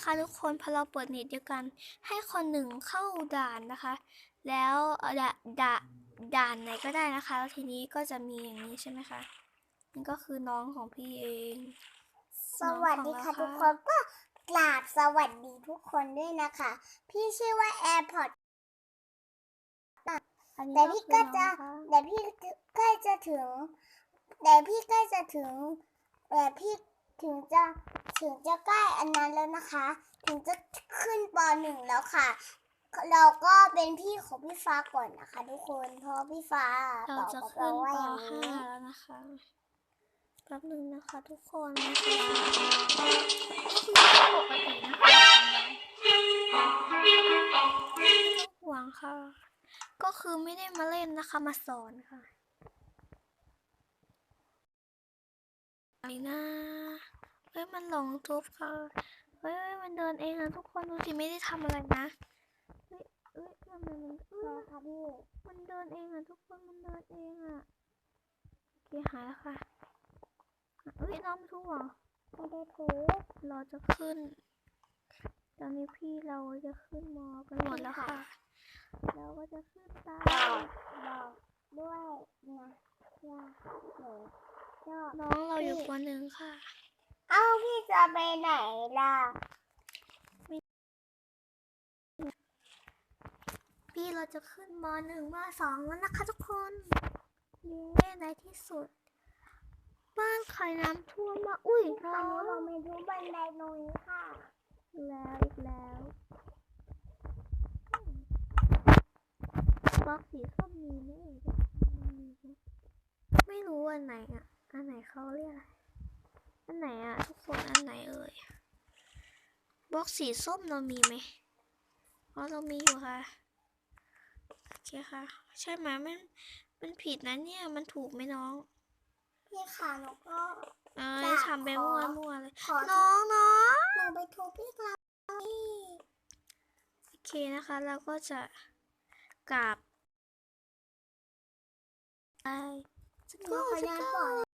นะคะทุกคนพอเราเปิดเน็ตเดียวกัน ให้คนหนึ่งเข้าด่านนะคะ แล้วเอ่อด่าด่าด่านไหนก็ได้นะคะ แล้วทีนี้ก็จะมีอย่างนี้ใช่ไหมคะนี่ก็คือน้องของพี่เอง สวัสดีค่ะน้ทุองกของคเรานก็กราบสวัสดีทุกคนด้วยนะคะ พี่ชื่อว่า AirPod อันนี้แต่พี่ก็จะคือน้องค่ะแต่พี่ใกล้จะถึง แต่พี่ใกล้จะถึงแต่พี่ถึงจะ ถึงจะใกล้อันนั้นแล้วนะคะ ถึงจะขึ้นปหนึ่งแล้วค่ะ เราก็เป็นพี่ของพี่ฟ้าก่อนนะคะ ทุกคนเพราะพี่ฟ้าเราบอกจะกับขึ้เรานว่าปอย่างห้านี้แล้วนะคะแป๊บหนึงนะคะ ทุกคนนะคะก็คือปกตินะคะหวังค่ะ ก็คือไม่ได้มาเล่นนะคะมาสอนค่ะไอ้นะ เฮ้ยมันหลงทุบค่ะเฮ้ยเฮ้ยมันเดินเองนะทุกคนดูสิไม่ได้ทำอะไรนะเฮ้ยเอ้ยทำไมมันเอ้ยค่ะพี่มันเดินเองอะทุกคนมันเดินเองอะโอเคหายแล้วค่ะเอ้ยน้องไม่ทุกเหรอไม่ได้ถูเราจะขึ้น ตอนนี้พี่เราจะขึ้นมอกันหมดแล้วค่ะ เราก็จะขึ้นตามบอกบอกด้วยนะว่าหนูชอบน้องเราอยู่ปหนึ่งค่ะ เอ้าพี่จะไปไหนล่ะ พี่เราจะขึ้นมหนึ่งมสองแล้วนะคะทุกคนเย้ในที่สุด บ้านใครน้ำท่วมมาอุ้ยตอน้นอนี้เรางไม่รู้บันไดตรงนี้ค่ะอีกแล้วอีกแล้วบล็อกสีส้มมีไหมเอ่ยไม่รู้อันไหนอะ อันไหนเขาเรียกอะไร อันไหนอะทุกคนอันไหนเอ่ยบล็อกสีส้มเรามีไหมอ๋อเรามีอยู่ค่ะโอเคค่ะ ใช่ไหมมันมันผิดนะเนี่ยมันถูกไหมน้องพี่ค่ะหนูก็เอ้อยยากทำไปขอมั่วมั่วๆเลยขอน้องน้องหนูไปโทรพี่กลาพี่โอเคนะคะเราก็จะกราบไปสหนูกูขอสงานกูก่อนงานก่อน